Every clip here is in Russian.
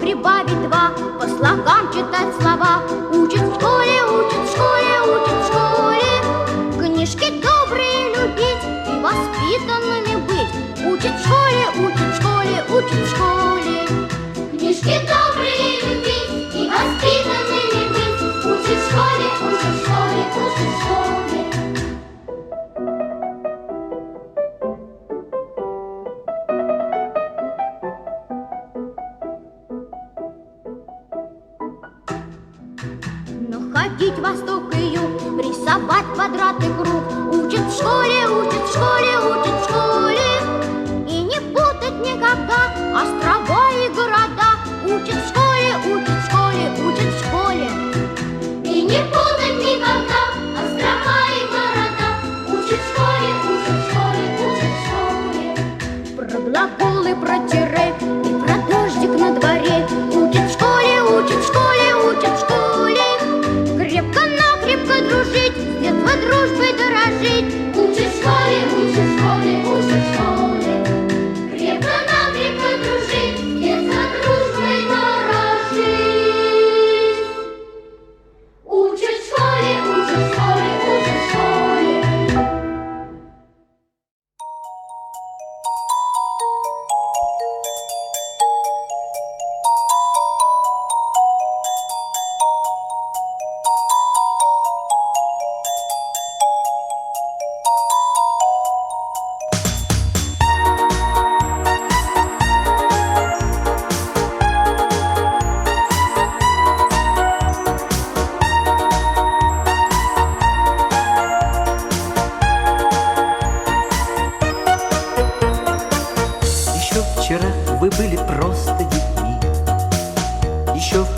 прибавить два, по слогам читать слова. Учат в школе, учат в школе, учат в школе. Книжки добрые любить и воспитанными быть. Учат в школе, учат в школе, учат в школе. Книжки добрые любить ходить восток и юг, рисовать квадрат и круг. Учат в школе, учат в школе, учат в школе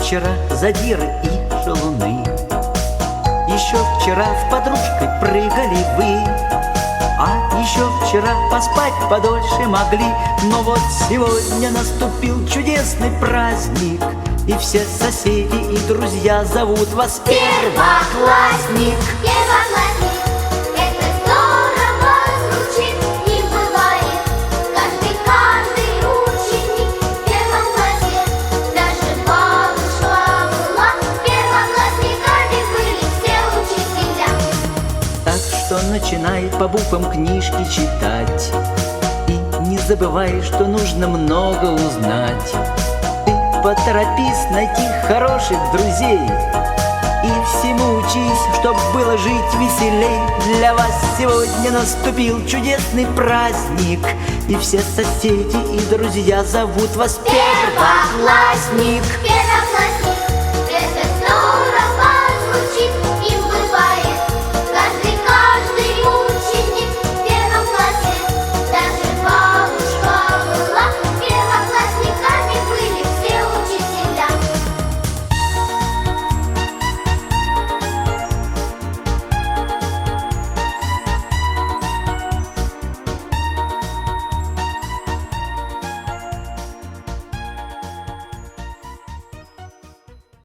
вчера задиры и шалуны. Еще вчера в подружкой прыгали вы А еще вчера поспать подольше могли. Но вот сегодня наступил чудесный праздник И все соседи и друзья зовут вас Первоклассник. Первоклассник, начинай по буквам книжки читать. И не забывай, что нужно много узнать. Ты поторопись найти хороших друзей. И всему учись, чтоб было жить веселей. Для вас сегодня наступил чудесный праздник. И все соседи и друзья зовут вас Первоклассник. Первоклассник,